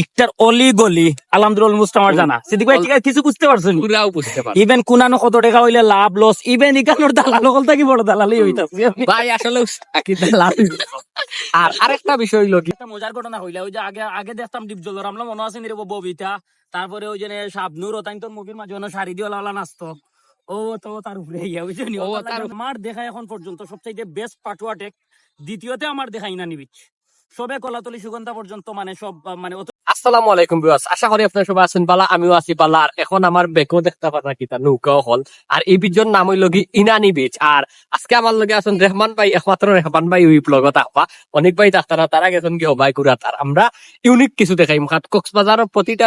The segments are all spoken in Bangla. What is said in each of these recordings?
ইকটার অলি গলি আলহামদুলিল্লাহ অলমোস্ট আমার জানা। সিদ্দিক ভাই ঠিক আছে কিছু বুঝতে পারছেন পুরাও বুঝতে পারছি। ইভেন কুনানো কত টাকা হইলে লাভ লস ইভেন ইকানোর দালাল হল থাকি বড় দালালি হইতাছে। ভাই আসলে আর আরেকটা বিষয় হইল কি একটা মজার ঘটনা হইলে ওই যে আগে আগে দেখতাম ডিপ জল আমরা মনে আছে নিরে ববিতা? তারপরে ওই যে শাবনুর ওতাইন তোর মুখের মাঝে অন্য শাড়ি দিয়ে লালা নাচতো। ও তো তার উপরে ইয়া বুঝলি ও তার আমার দেখা এখন পর্যন্ত সবচাইতে বেস্ট পাটুয়া টেক দ্বিতীয়তে আমার দেখা ইনানি বিচ সবে কলাতলি সুগন্ধা পর্যন্ত মানে সব মানে আসসালামু আলাইকুম বিয়াস আশা করি আপনারা সবাই আছেন বালা, আমিও আছি বালা, আর এখন আমার বেকও দেখতে পারা কিতা নৌকাও হল। আর এই বীজের নাম হইল কি, ইনানি বীজ আর আজকে আমার লগে আছেন রেহমান ভাই, একমাত্র রেহমান ভাই উইপ ব্লগত আহবা। অনেক ভাই ডাক্তারা তারা গেছেন কি হবাই কুরাত আর আমরা ইউনিক কিছু দেখাইম। কক্সবাজারের প্রতিটা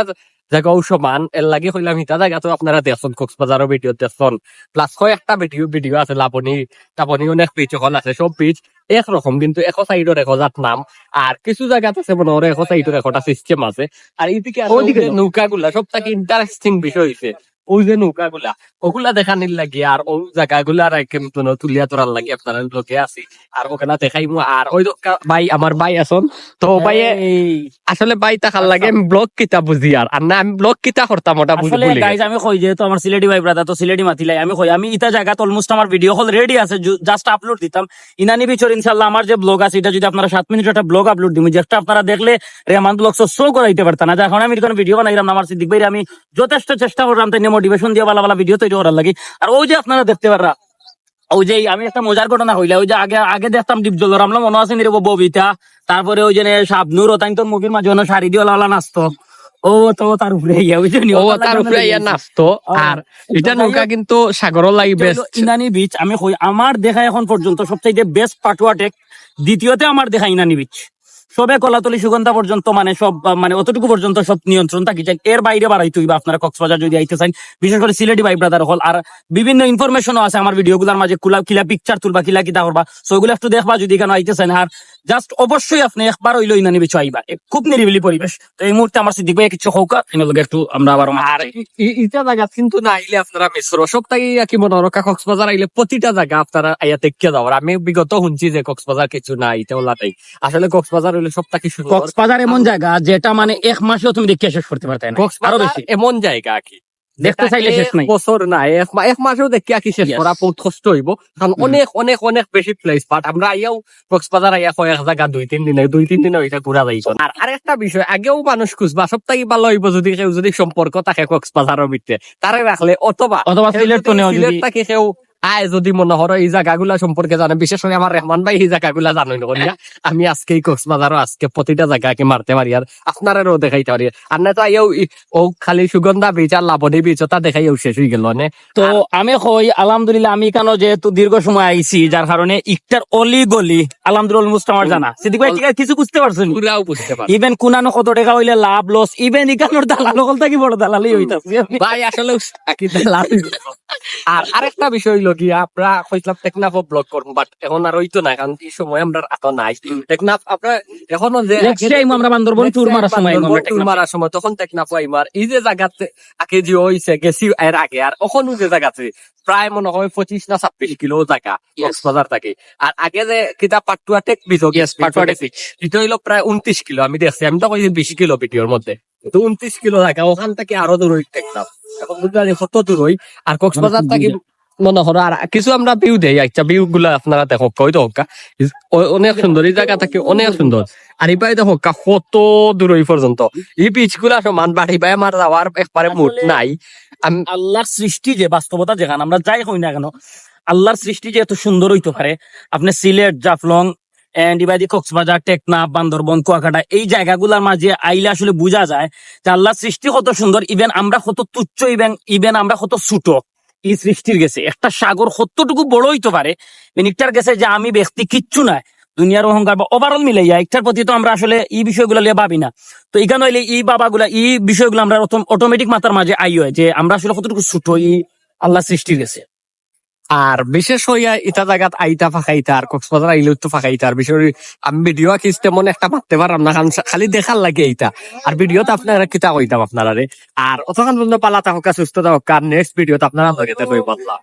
জায়গাও মান এর লাগে হইলাম হিতা জায়গা তো আপনারা দেখছেন কক্সবাজারও ভিডিও দেখছেন প্লাস কয় একটা ভিডিও ভিডিও আছে লাবনি তাপনি অনেক পিচ এখন আছে সব পিচ একরকম কিন্তু এশ সাইডের এক হাজার নাম। আর কিছু জায়গাতে আছে মনে হয় এশ সাইডের একটা সিস্টেম আছে। আর ওইদিকে নৌকা গুলা সব থেকে ইন্টারেস্টিং বিষয় হয়েছে ওই যে নৌকা গুলা ওগুলা দেখানির লাগে আর ওই জায়গা গুলা কিন্তু তুলিয়া তোরার লাগে আপনারা লোকে আছি। আর ওখানে দেখাইমু আর ওই ভাই আমার ভাই আছেন তো ভাই আসলে ভাই তাকার লাগে আমি ব্লগ কিতা বুঝি আর আর না আমি ব্লগ কিতা করতাম ওটা বুঝি আসলে গাইজ আমি কই যেহেতু আমার সিলেটি ভাই ব্রাদার তো সিলেটি মাতিলাই আমি কই আমি ইটা জায়গা অলমোস্ট আমার ভিডিও হল রেডি আছে জাস্ট আপলোড দিতাম। ইনানি বিচর ইনশাল্লাহ আমার যে ব্লগ আছে এটা যদি আপনারা সাত মিনিট একটা ব্লগ আপলোড দিবো যেটা আপনারা দেখলে রেহমান ব্লগ শো করাইতে পারতাম। না যখন আমি কোনো ভিডিও বানাইলাম না, আমার সিদ্দিক ভাই আমি যথেষ্ট চেষ্টা করলাম তাই মোটিভেশন দিয়ে ভালো ভালো ভিডিও তৈরি করার লাগে। আর ওই যে আপনারা দেখতে পাররা ওই যে আমি একটা মজার ঘটনা হইলে ওই যে আগে আগে দেখতাম ডিপ জল আমরা মনে আছে নিরে ববিতা? তারপরে ওই যে শাবনুর ওতাইন তোর মুখের মাঝে অন্য শাড়ি দিয়ে লালা নাচতো। ও তো তার উপরে ইয়া বুঝলি ও তার উপরে ইয়া নাচতো। আর এটা নৌকা কিন্তু সাগরও লাগি বেস্ট ইনানি বিচ আমি কই আমার দেখা এখন পর্যন্ত সবচাইতে বেস্ট পাটুয়া টেক দ্বিতীয়তে আমার দেখা ইনানি বিচ সবে কলাতলি সুগন্ধা পর্যন্ত মানে সব মানে অতটুকু পর্যন্ত সব নিয়ন্ত্রণ থাকি। চাই এর বাইরে বাড়াইতে হইবা আপনারা কক্সবাজার যদি আইতে চান, বিশেষ করে সিলেটি ভাই ব্রাদার হল। আর বিভিন্ন ইনফরমেশনও আছে আমার ভিডিও গুলার মাঝে কুলা কিলা পিকচার তুলবা কিলা কিতা করবা। সো ওগুলো একটু দেখবা যদি কেন আইতে চান। আর জাস্ট অবশ্যই আপনি একবার হইল ইনানি বিচ আইবা খুব নিরিবিলি পরিবেশ। তো এই মুহূর্তে আমার সিদ্দিক ভাই কিছু হোক একটু আমরা আবার আর ইটা জায়গা কিন্তু না, আইলে আপনারা মিশ্র। সব থাকি কি মনে রক্ষা কক্সবাজার আইলে প্রতিটা জায়গা আপনারা আইয়া দেখতে যাওয়ার আমি বিগত শুনছি যে কক্সবাজার কিছু নাই এটা ওলাটাই আসলে কক্সবাজার কক্সবাজার এমন জায়গা যেটা মানে এক মাসেও তুমি দেখে শেষ করতে পারতে না আরও বেশি। এমন জায়গা কি? দেখতে চাইলে শেষ নাই। বছর নাই এক এক মাসেও দেখি কি শেষ করা বহুত কষ্ট হইব। কারণ অনেক অনেক অনেক বেশি প্লেস বাট আমরা আইয়াও কক্সবাজার আইয়া কয়েক জায়গা দুই তিন দিনে দুই তিন দিনে ওইটা ঘুরা যাইব। আর আরেকটা বিষয় আগেও মানুষ খুঁজবা থেকে ভালো হইব যদি কেউ যদি সম্পর্ক থাকে কক্সবাজারের ভিতরে তারে রাখলে অথবা অথবা সিলেট তো নেওয়া যদি সিলেট থেকে কেউ আয় যদি মনে হয় এই জায়গাগুলা সম্পর্কে জানে বিশেষ করে আমার রহমান ভাই এই জায়গাগুলা আমি আজকে এই কক্সবাজারও আজকে প্রতিটা জায়গাকে মারতে পারি আর আপনারও দেখাইতে পারি। আর না তো আইয়াও ই- ও খালি সুগন্ধা বীজ আর লাবণী বীজ ওটা দেখাইও শেষ হয়ে গেল নে। তো আমি কই আলহামদুলিল্লাহ আমি কেন যেহেতু দীর্ঘ সময় আইছি যার কারণে ইকটার অলি গলি আলহামদুলিল্লাহ অলমোস্ট আমার জানা। সিদ্দিক ভাই ঠিক আছে কিছু বুঝতে পারছেন পুরাও বুঝতে ইভেন কুনানো কত টাকা হইলে লাভ লস ইভেন ইকানোর দালাল হল থাকি বড় দালালি হইতাছে। ভাই আসলে আর আরেকটা বিষয় হইল কি আমরা কইলাম টেকনাফ ব্লগ করব বাট এখন আর হইতো না কারণ এই সময় আমরা এত নাই। টেকনাফ আপনার এখনও যে নেক্সট টাইম আমরা বান্দরবন ট্যুর মারার সময় আমরা টেকনাফ। মারার সময় তখন টেকনাফ আইমার এই যে জায়গাতে আগে যে হইছে গেছি এর আগে আর ওখানে যে জায়গাতে প্রায় মনে হয় পঁচিশ না ছাব্বিশ কিলো জায়গা কক্সবাজার থাকে। আর আগে যে কিতাব Patuartek beach Patuartek. এটা হইল প্রায় উনত্রিশ কিলো আমি দেখছি আমি তো কইছি বিশ কিলো ভিডিওর মধ্যে। তো উনত্রিশ কিলো জায়গা ওখান থেকে আরও দূর টেকনাফ। এখন পারি কত দূর হই আর কক্সবাজার থেকে মনে করো আর কিছু আমরা ভিউ দেই আচ্ছা ভিউ গুলা আপনারা দেখো কই। ও- অনেক সুন্দর এই জায়গা থেকে অনেক সুন্দর। আর এই দেখো কা কত দূর এই পর্যন্ত। এই বিচগুলা সমান বাড়ি পাই আমার যাওয়ার একবারে মুড নাই। আল্লাহর সৃষ্টি যে বাস্তবতা যেখানে আমরা যাই হই না কেন আল্লাহর সৃষ্টি যে এত সুন্দর হইতে পারে আপনি সিলেট জাফলং এন্ড ইবাদি কক্সবাজার টেকনাফ বান্দরবন কুয়াকাটা এই জায়গাগুলোর মাঝে আইলে আসলে বোঝা যায় যে আল্লাহর সৃষ্টি কত সুন্দর ইভেন আমরা কত তুচ্ছ ইভেন ইভেন আমরা কত ছোট এই সৃষ্টির গেছে। একটা সাগর সত্যটুকু বড় হইতে পারে একটার গেছে যে আমি ব্যক্তি কিচ্ছু নাই। দুনিয়ার অহংকার বা ওভারঅল মিলাইয়া একটার প্রতি তো আমরা আসলে এই বিষয়গুলো নিয়ে ভাবি না। তো এখানে হইলে এই বাবাগুলা, এই বিষয়গুলো আমরা অটোমেটিক মাথার মাঝে আই হয় যে আমরা আসলে কতটুকু ছোট এই আল্লাহ সৃষ্টির গেছে। আর বিশেষ হইয়া ইটা জায়গাত আইতা ফাঁকাইতা আর কক্সবাজার আইলেও তো ফাঁকাইতা। আর বিশেষ আমি ভিডিও আঁকিস তেমন একটা মারতে পারলাম না কারণ খালি দেখার লাগে এইটা। আর ভিডিও তো আপনারা কিতা কইতাম আপনারা আর অতক্ষণ পর্যন্ত পালা থাকা সুস্থ হোক আর নেক্সট ভিডিওতে আপনারা লগে কই বললাম